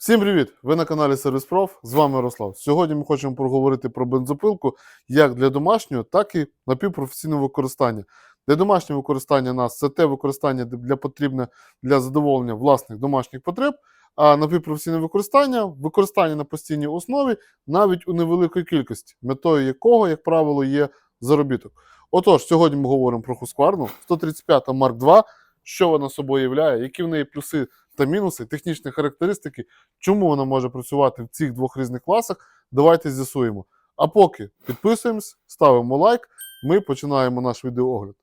Всім привіт! Ви на каналі Сервіс Проф. З вами Ярослав. Сьогодні ми хочемо поговорити про бензопилку як для домашнього, так і напівпрофесійного використання. Для домашнього використання нас це те використання для потрібне для задоволення власних домашніх потреб. А напівпрофесійне використання використання на постійній основі навіть у невеликій кількості, метою якого, як правило, є заробіток. Отож, сьогодні ми говоримо про Husqvarna 135 Mark II, що вона собою являє, які в неї плюси та мінуси, технічні характеристики, чому вона може працювати в цих двох різних класах. Давайте з'ясуємо. А поки підписуємось, ставимо лайк, ми починаємо наш відеоогляд.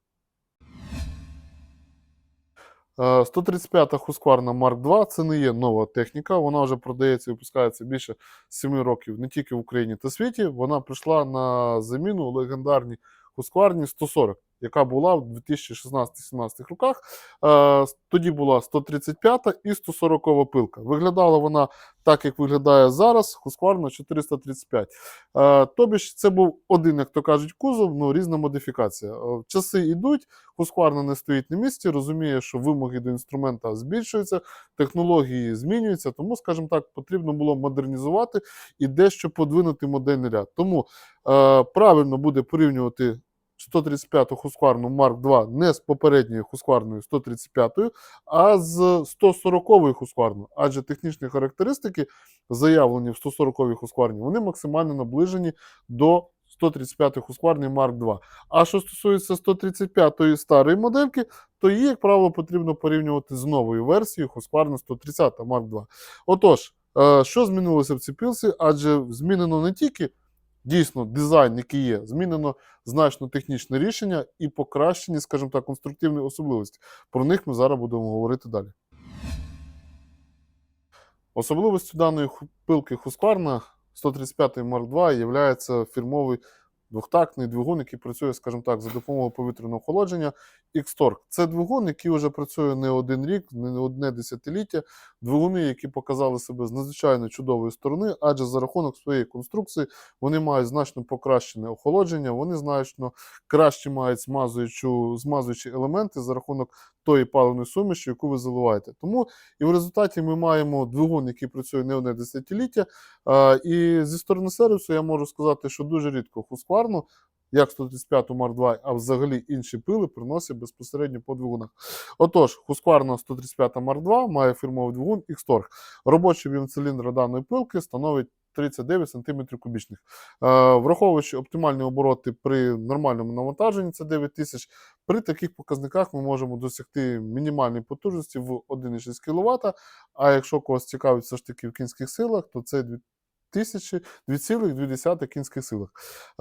Е, 135 Husqvarna Mark II це не є нова техніка. Вона вже продається і випускається більше 7 років не тільки в Україні та світі. Вона прийшла на заміну легендарній Husqvarna 140, яка була в 2016-17 роках. Е, Тоді була 135 і 140 пилка. Виглядала вона так, як виглядає зараз, Husqvarna 435. Е, Тобі ж це був один, як то кажуть, кузов, ну різна модифікація. Е, Часи йдуть, Husqvarna не стоїть на місці, розуміє, що вимоги до інструмента збільшуються, технології змінюються, тому, скажімо так, потрібно було модернізувати і дещо подвинути модельний ряд. Тому правильно буде порівнювати 135 Husqvarna Mark II не з попередньою Husqvarna 135, а з 140 Husqvarna, адже технічні характеристики, заявлені в 140 Husqvarna, вони максимально наближені до 135 Husqvarna Mark II. А що стосується 135-ї старої модельки, то її, як правило, потрібно порівнювати з новою версією Husqvarna 130 Mark II. Отож, е, що змінилося в цій пілці? Адже змінено не тільки дійсно дизайн, який є, змінено значно технічне рішення і покращені, скажімо так, конструктивні особливості. Про них ми зараз будемо говорити далі. Особливістю даної пилки Husqvarna 135 Mark II є фірмовий двохтактний двигун, який працює, скажімо так, за допомогою повітряного охолодження X-Torque. Це двигун, який вже працює не один рік, не одне десятиліття. Двигуни, які показали себе з надзвичайно чудової сторони, адже за рахунок своєї конструкції вони мають значно покращене охолодження, вони значно краще мають змазуючу, змазуючі елементи за рахунок тої паливної суміші, яку ви заливаєте. Тому і в результаті ми маємо двигун, який працює не одне десятиліття. І зі сторони сервісу я можу сказати, що дуже рідко Husqvarna, як 135 Mark II, а взагалі інші пили приносять безпосередньо по двигунах. Отож, Husqvarna 135 Mark II має фірмовий двигун X-Torque. Робочий об'єм циліндра даної пилки становить 39 см кубічних. Е, Враховуючи оптимальні обороти при нормальному навантаженні, це 9 тисяч. При таких показниках ми можемо досягти мінімальної потужності в 1,6 кВт. А якщо когось цікавить все ж таки в кінських силах, то це 2000 2,2 кінських силах.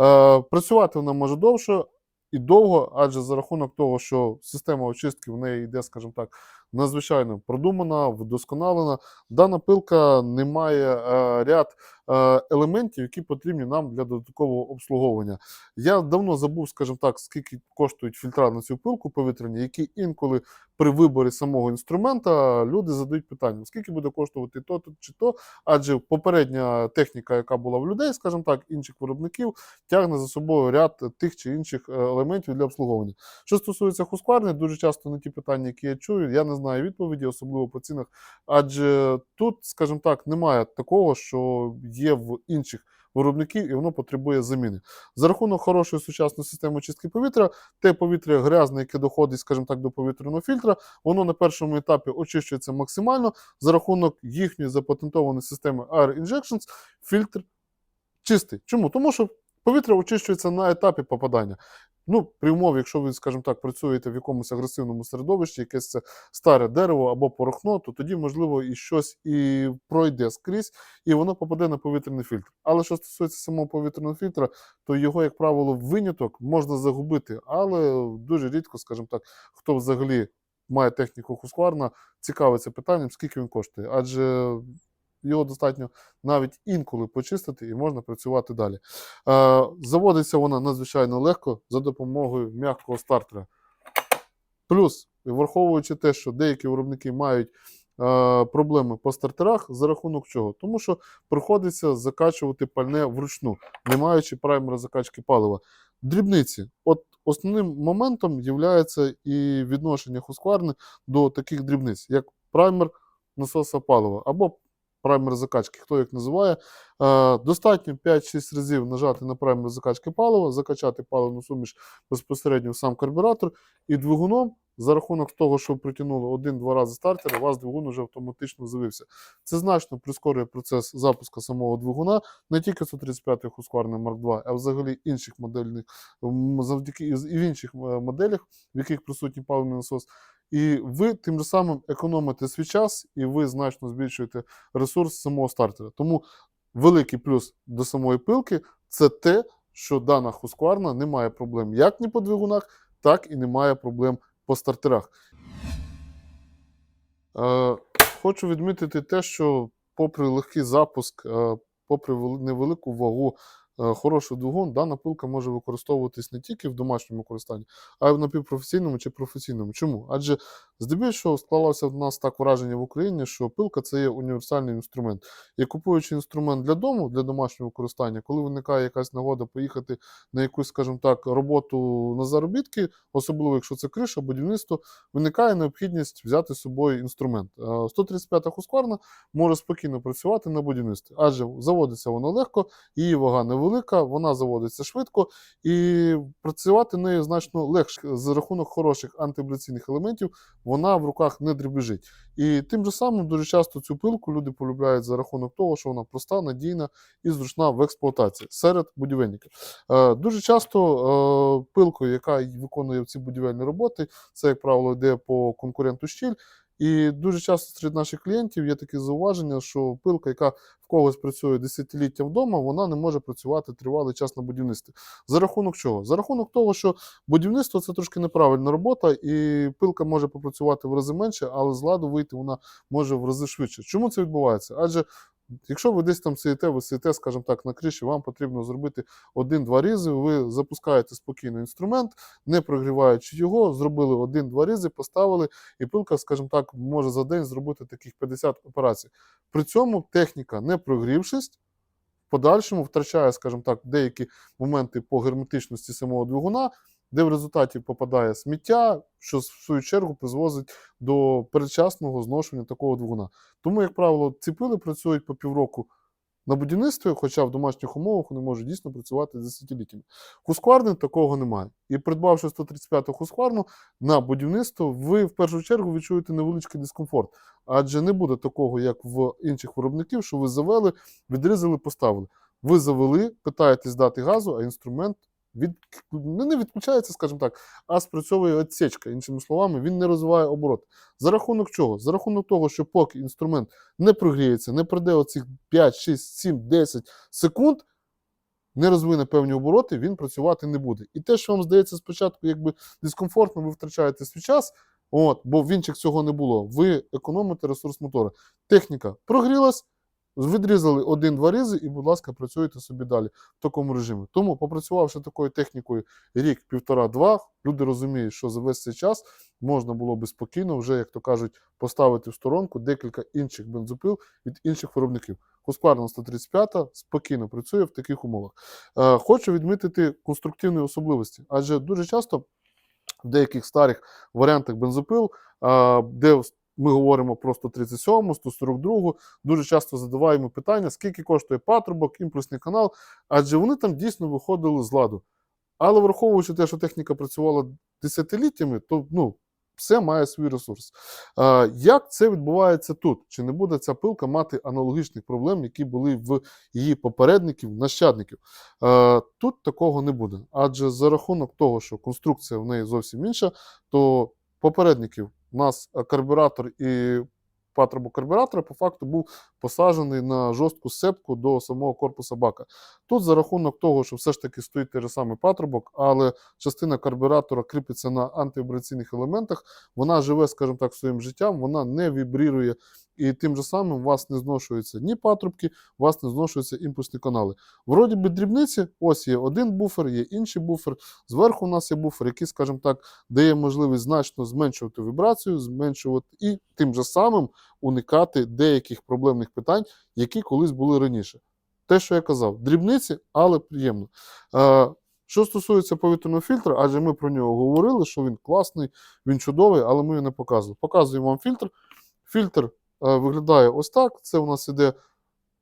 Е, працювати вона може довше і довго, адже за рахунок того, що система очистки в неї йде, скажімо так, надзвичайно продумана, вдосконалена. Дана пилка не має е, ряд е, елементів, які потрібні нам для додаткового обслуговування. Я давно забув, скажімо так, скільки коштують фільтра на цю пилку повітряні, які інколи при виборі самого інструмента люди задають питання, скільки буде коштувати то, то чи то, адже попередня техніка, яка була в людей, скажімо так, інших виробників, тягне за собою ряд тих чи інших е, елементів для обслуговування. Що стосується Husqvarna, дуже часто на ті питання, які я чую, я не знаю відповіді, особливо по цінах, адже тут, скажімо так, немає такого, що є в інших виробників, і воно потребує заміни. За рахунок хорошої сучасної системи очистки повітря, те повітря грязне, яке доходить, скажімо так, до повітряного фільтра, воно на першому етапі очищується максимально. За рахунок їхньої запатентованої системи Air Injections, фільтр чистий. Чому? Тому що повітря очищується на етапі попадання. Ну, при умові, якщо ви, скажімо так, працюєте в якомусь агресивному середовищі, якесь це старе дерево або порохно, то тоді, можливо, і щось і пройде скрізь, і воно попаде на повітряний фільтр. Але що стосується самого повітряного фільтра, то його, як правило, виняток можна загубити, але дуже рідко, скажімо так, хто взагалі має техніку Husqvarna, цікавиться питанням, скільки він коштує. Адже його достатньо навіть інколи почистити і можна працювати далі. Е, Заводиться вона надзвичайно легко за допомогою м'якого стартера. Плюс, враховуючи те, що деякі виробники мають е, проблеми по стартерах, за рахунок чого? Тому що приходиться закачувати пальне вручну, не маючи праймера закачки палива. Дрібниці. От основним моментом є і відношення Husqvarna до таких дрібниць, як праймер насоса палива або праймер закачки, хто як називає. Е, Достатньо 5-6 разів нажати на праймер закачки палива, закачати паливну суміш безпосередньо в сам карбюратор, і двигуном, за рахунок того, що притягнуло один-два рази стартер, у вас двигун вже автоматично завився. Це значно прискорює процес запуску самого двигуна, не тільки 135-х Husqvarna Mark II, а взагалі інших модельних, завдяки і в інших е, моделях, в яких присутній паливний насос. І ви тим же самим економите свій час, і ви значно збільшуєте ресурс самого стартера. Тому великий плюс до самої пилки це те, що дана Husqvarna не має проблем як ні по двигунах, так і не має проблем по стартерах. Е, хочу відмітити те, що попри легкий запуск, е, попри невелику вагу, хороший двигун, дана пилка може використовуватись не тільки в домашньому користанні, а й в напівпрофесійному чи професійному. Чому? Адже здебільшого склалося в нас так враження в Україні, що пилка це є універсальний інструмент. І купуючи інструмент для дому, для домашнього користання, коли виникає якась нагода поїхати на якусь, скажімо так, роботу на заробітки, особливо якщо це криша, будівництво, виникає необхідність взяти з собою інструмент. Е, 135-та Husqvarna може спокійно працювати на будівництві, адже заводиться вона легко, її вага невелика, вона заводиться швидко, і працювати нею значно легше за рахунок хороших антивібраційних елементів. Вона в руках не дребіжить. І тим же самим дуже часто цю пилку люди полюбляють за рахунок того, що вона проста, надійна і зручна в експлуатації серед будівельників. Е, дуже часто е, пилкою, яка виконує ці будівельні роботи, це, як правило, йде по конкуренту щіль. І дуже часто серед наших клієнтів є таке зауваження, що пилка, яка в когось працює десятиліття вдома, вона не може працювати тривалий час на будівництві. За рахунок чого? За рахунок того, що будівництво це трошки неправильна робота, і пилка може попрацювати в рази менше, але з ладу вийти вона може в рази швидше. Чому це відбувається? Адже Якщо ви десь там сидите, ви сидите, скажімо так, на криші, вам потрібно зробити один-два різи. Ви запускаєте спокійно інструмент, не прогріваючи його, зробили один-два різи, поставили, і пилка, скажімо так, може за день зробити таких 50 операцій. При цьому техніка, не прогрівшись, в подальшому втрачає, скажімо так, деякі моменти по герметичності самого двигуна, де в результаті попадає сміття, що в свою чергу призвозить до передчасного зношення такого двигуна. Тому, як правило, ці пили працюють по півроку на будівництві, хоча в домашніх умовах вони можуть дійсно працювати десятиліттями. Хускварни такого немає. І придбавши 135-ту хускварну на будівництво, ви в першу чергу відчуєте невеличкий дискомфорт. Адже не буде такого, як в інших виробників, що ви завели, відрізали, поставили. Ви завели, питаєтесь дати газу, а інструмент від... ну, не відключається, скажімо так, а спрацьовує отсечка. Іншими словами, він не розвиває оборот. За рахунок чого? За рахунок того, що поки інструмент не прогріється, не пройде оцих 5, 6, 7, 10 секунд, не розвине певні обороти, він працювати не буде. І те, що вам здається спочатку, якби дискомфортно, ви втрачаєте свій час, от, бо в інших цього не було. Ви економите ресурс мотора. Техніка прогрілась, відрізали один-два різи, і, будь ласка, працюйте собі далі в такому режимі. Тому, попрацювавши такою технікою рік, півтора-два, люди розуміють, що за весь цей час можна було би спокійно, вже, як то кажуть, поставити в сторонку декілька інших бензопил від інших виробників. Husqvarna 135 спокійно працює в таких умовах. Е, хочу відмітити конструктивні особливості, адже дуже часто в деяких старих варіантах бензопил, е, де ми говоримо про 137, 142, дуже часто задаваємо питання, скільки коштує патрубок, імпульсний канал, адже вони там дійсно виходили з ладу. Але враховуючи те, що техніка працювала десятиліттями, то ну, все має свій ресурс. Е, як це відбувається тут? Чи не буде ця пилка мати аналогічних проблем, які були в її попередників, нащадників? Е, тут такого не буде. Адже за рахунок того, що конструкція в неї зовсім інша, то попередників у нас е, карбюратор і патрубок карбюратора по факту був посаджений на жорстку сепку до самого корпуса бака. Тут за рахунок того, що все ж таки стоїть той же самий патрубок, але частина карбюратора кріпиться на антивібраційних елементах, вона живе, скажімо так, своїм життям, вона не вібрірує, і тим же самим у вас не зношуються ні патрубки, у вас не зношуються імпульсні канали. Вроді би дрібниці, ось є один буфер, є інший буфер. Зверху у нас є буфер, який, скажімо так, дає можливість значно зменшувати вібрацію, зменшувати і тим же самим уникати деяких проблемних питань, які колись були раніше. Те, що я казав, дрібниці, але приємно. Е, що стосується повітряного фільтра, адже ми про нього говорили, що він класний, він чудовий, але ми його не показували. Показуємо вам фільтр. Фільтр виглядає ось так. Це у нас іде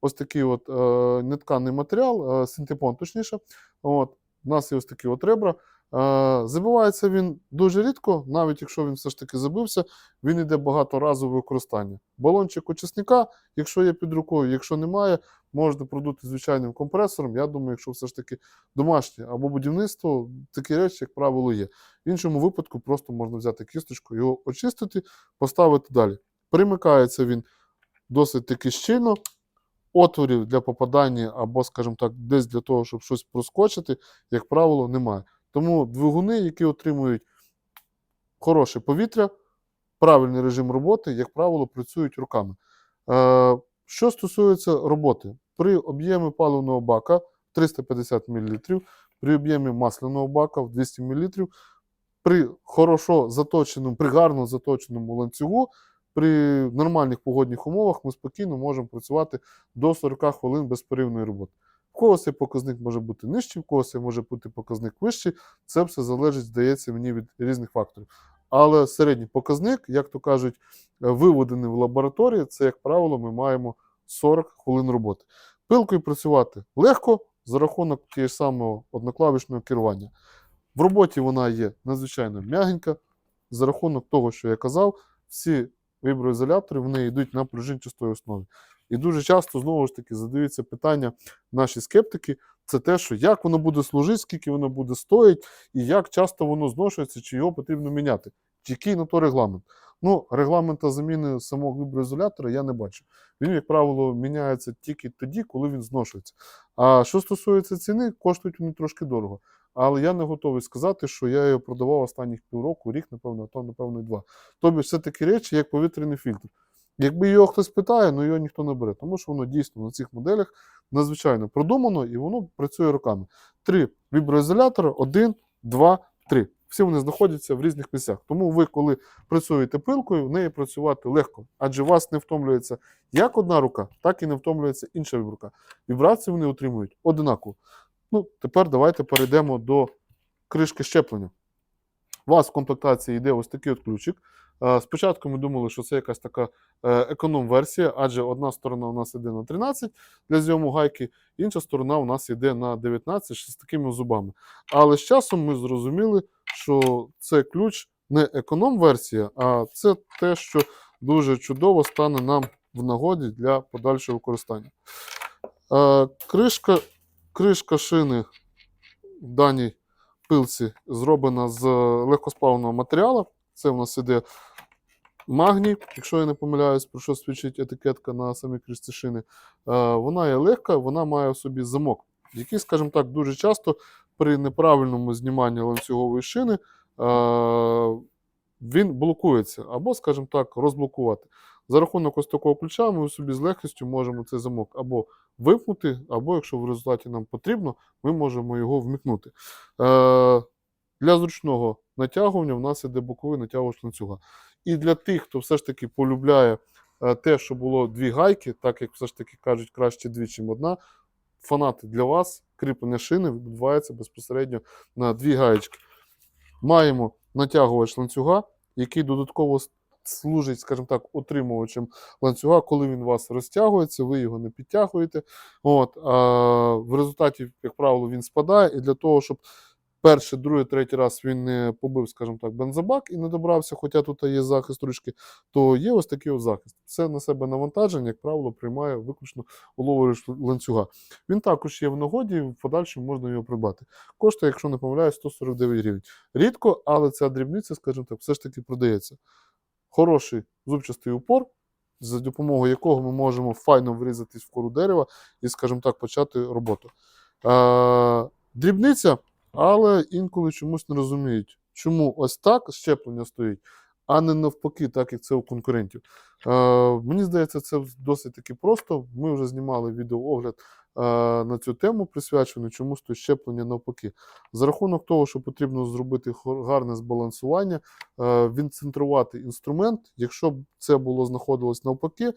ось такий от е, нетканий матеріал, е, синтепон точніше. От, у нас є ось такі от ребра. Е, забивається він дуже рідко, навіть якщо він все ж таки забився, він йде багаторазове використання. Балончик очисника, якщо є під рукою, якщо немає, можете продути звичайним компресором. Я думаю, якщо все ж таки домашнє або будівництво, такі речі, як правило, є. В іншому випадку просто можна взяти кісточку, його очистити, поставити далі. Примикається він досить таки щільно. Отворів для попадання або, скажімо так, десь для того, щоб щось проскочити, як правило, немає. Тому двигуни, які отримують хороше повітря, правильний режим роботи, як правило, працюють руками. Е, що стосується роботи, при об'ємі паливного бака 350 мл, при об'ємі масляного бака в 200 мл, при хорошо заточеному, при гарно заточеному ланцюгу, при нормальних погодних умовах ми спокійно можемо працювати до 40 хвилин безперервної роботи. В когось цей показник може бути нижчий, в когось може бути показник вищий. Це все залежить, здається, мені від різних факторів. Але середній показник, як то кажуть, е, виведений в лабораторії, це, як правило, ми маємо 40 хвилин роботи. Пилкою працювати легко за рахунок тієї самого одноклавішного керування. В роботі вона є надзвичайно м'ягенька. За рахунок того, що я казав, всі віброізолятори вони йдуть на пружинчастої основі. І дуже часто знову ж таки задаються питання наші скептики: це те, що як воно буде служити, скільки воно буде стоїти, і як часто воно зношується, чи його потрібно міняти. Який на то регламент? Ну, регламента заміни самого віброізолятора я не бачу. Він, як правило, міняється тільки тоді, коли він зношується. А що стосується ціни, коштують вони трошки дорого. Але я не готовий сказати, що я його продавав останніх півроку, рік, напевно, а то, напевно, і два. Тобто, це такі речі, як повітряний фільтр. Якби його хтось питає, ну його ніхто не бере, тому що воно дійсно на цих моделях надзвичайно продумано і воно працює руками. Три віброізолятори, один, два, три. Всі вони знаходяться в різних місцях. Тому ви, коли працюєте пилкою, в неї працювати легко, адже вас не втомлюється як одна рука, так і не втомлюється інша рука. Вібрації вони отримують одинаково. Ну, тепер давайте перейдемо до кришки щеплення. У вас в комплектації йде ось такий от ключик. Е, Спочатку ми думали, що це якась така е, економ-версія, адже одна сторона у нас йде на 13 для зйому гайки, інша сторона у нас йде на 19 з такими зубами. Але з часом ми зрозуміли, що це ключ не економ-версія, а це те, що дуже чудово стане нам в нагоді для подальшого використання. Е, Кришка, кришка шини в даній пилці зроблена з легкосплавного матеріалу. Це у нас іде магній, якщо я не помиляюсь, про що свідчить етикетка на самій кришці шини. Е, Вона є легка, вона має в собі замок, який, скажімо так, дуже часто при неправильному зніманні ланцюгової шини е, він блокується або, скажімо так, розблокувати. За рахунок ось такого ключа ми собі з легкістю можемо цей замок або вимкнути, або, якщо в результаті нам потрібно, ми можемо його вмикнути. Е, для зручного натягування в нас іде боковий натягувач ланцюга. І для тих, хто все ж таки полюбляє е, те, що було дві гайки, так як все ж таки кажуть, краще дві, ніж одна. Фанати для вас кріплення шини відбувається безпосередньо на дві гаєчки. Маємо натягувач ланцюга, який додатково служить, скажімо так, утримувачем ланцюга, коли він у вас розтягується, ви його не підтягуєте. От, а в результаті, як правило, він спадає. І для того, щоб перший, другий, третій раз він не побив, скажімо так, бензобак і не добрався, хоча тут є захист ручки, то є ось такий ось захист. Все на себе навантаження, як правило, приймає виключно уловувач ланцюга. Він також є в нагоді, в подальшому можна його придбати. Коштує, якщо не помиляюсь, 149 гривень. Рідко, але ця дрібниця, скажімо так, все ж таки продається. Хороший зубчастий упор, за допомогою якого ми можемо файно врізатись в кору дерева і, скажімо так, почати роботу. Е, дрібниця, але інколи чомусь не розуміють, чому ось так щеплення стоїть, а не навпаки, так як це у конкурентів. Е, мені здається, це досить таки просто. Ми вже знімали відеоогляд на цю тему, присвячену чому стоїть щеплення навпаки. За рахунок того, що потрібно зробити гарне збалансування, е, відцентрувати інструмент. Якщо б це було знаходилось навпаки,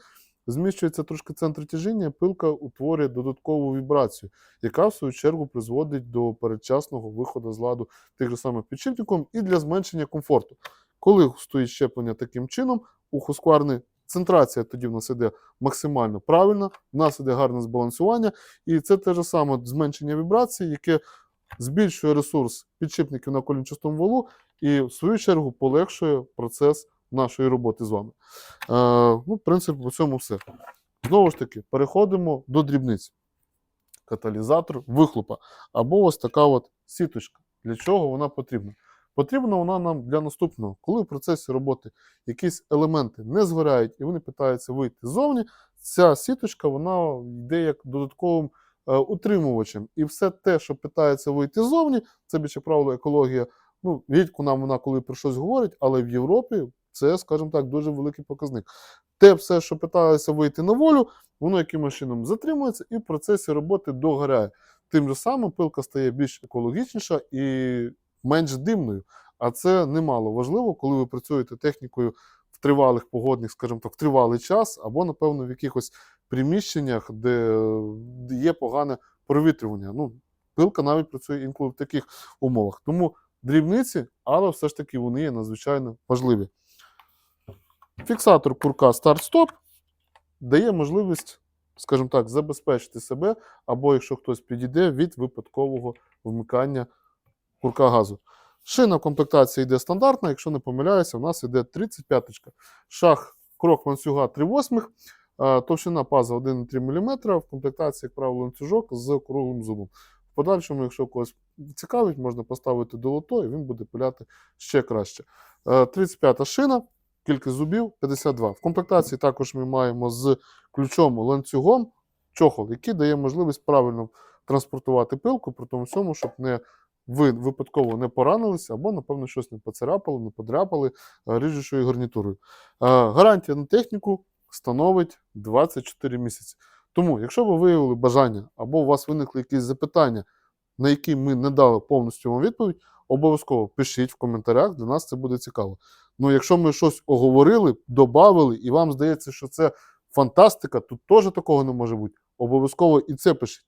зміщується трошки центр тяжіння, пилка утворює додаткову вібрацію, яка в свою чергу призводить до передчасного виходу з ладу тих же самих підшипником і для зменшення комфорту. Коли стоїть щеплення таким чином, у Husqvarna Центрація тоді в нас іде максимально правильна, в нас іде гарне збалансування, і це те ж саме зменшення вібрації, яке збільшує ресурс підшипників на колінчастому валу і, в свою чергу, полегшує процес нашої роботи з вами. Е, ну, в принципі, по цьому все. Знову ж таки, переходимо до дрібниць. Каталізатор вихлопа. Або ось така от сіточка. Для чого вона потрібна? Потрібна вона нам для наступного. Коли в процесі роботи якісь елементи не згорають і вони питаються вийти ззовні, ця сіточка вона йде як додатковим е, утримувачем. І все те, що питається вийти ззовні, це більше правило екологія. Ну, рідко нам вона коли про щось говорить, але в Європі це, скажімо так, дуже великий показник. Те все, що питається вийти на волю, воно якимось чином затримується і в процесі роботи догоряє. Тим же самим пилка стає більш екологічніша і менш димною. А це немало важливо, коли ви працюєте технікою в тривалих погодних, скажімо так, в тривалий час, або, напевно, в якихось приміщеннях, де є погане провітрювання. Ну, пилка навіть працює інколи в таких умовах. Тому дрібниці, але все ж таки вони є надзвичайно важливі. Фіксатор курка старт-стоп дає можливість, скажімо так, забезпечити себе, або якщо хтось підійде від випадкового вмикання курка газу. Шина в комплектації йде стандартна, якщо не помиляюся, у нас йде 35-ка. Шах крок ланцюга 3 восьмих, а, товщина паза 1,3 мм, в комплектації, як правило, ланцюжок з круглим зубом. В подальшому, якщо когось цікавить, можна поставити долото, і він буде пиляти ще краще. 35-та шина, кількість зубів 52. В комплектації також ми маємо з ключом ланцюгом чохол, який дає можливість правильно транспортувати пилку, при тому всьому, щоб не ви випадково не поранилися, або, напевно, щось не поцарапали, не подряпали е, ріжучою гарнітурою. Е, Гарантія на техніку становить 24 місяці. Тому, якщо ви виявили бажання, або у вас виникли якісь запитання, на які ми не дали повністю вам відповідь, обов'язково пишіть в коментарях, для нас це буде цікаво. Ну, якщо ми щось оговорили, додали, і вам здається, що це фантастика, тут теж такого не може бути. Обов'язково і це пишіть.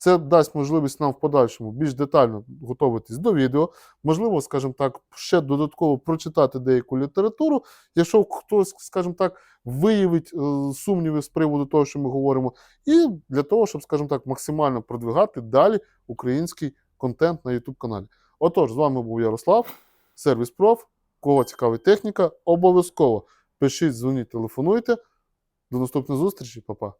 Це дасть можливість нам в подальшому більш детально готуватись до відео. Можливо, скажімо так, ще додатково прочитати деяку літературу. Якщо хтось, скажімо так, виявить е, сумніви з приводу того, що ми говоримо, і для того, щоб, скажімо так, максимально продвигати далі український контент на YouTube каналі. Отож, з вами був Ярослав, сервіс проф. Кого цікавить техніка, обов'язково пишіть, дзвоніть, телефонуйте. До наступної зустрічі, па-па.